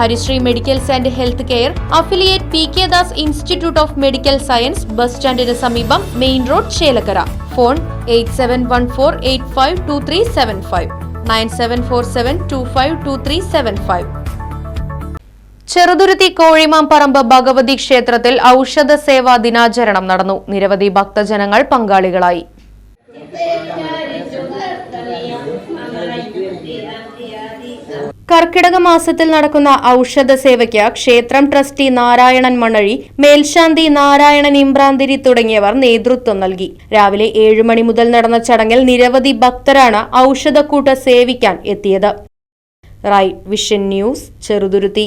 Harisree medicals and health care affiliate P K Das institute of medical science bus സ്റ്റാൻഡിന് സമീപം main road Chelakkara. Phone eight seven one four eight five two three seven five. Nine seven four seven two five two three seven five. Cheruthuruthy Bhagavathi ക്ഷേത്രത്തിൽ ഔഷധ സേവാ ദിനാചരണം നടന്നു. നിരവധി ഭക്തജനങ്ങൾ പങ്കാളികളായി. കർക്കിടക മാസത്തിൽ നടക്കുന്ന ഔഷധ സേവയ്ക്ക് ക്ഷേത്രം ട്രസ്റ്റി നാരായണൻ മണഴി മേൽശാന്തി നാരായണൻ ഇമ്പ്രാന്തിരി തുടങ്ങിയവർ നേതൃത്വം നൽകി. രാവിലെ ഏഴു മണി മുതൽ നടന്ന ചടങ്ങിൽ നിരവധി ഭക്തരാണ് ഔഷധക്കൂട്ട് സേവിക്കാൻ എത്തിയത്. Right Vision News Cheruthuruthy.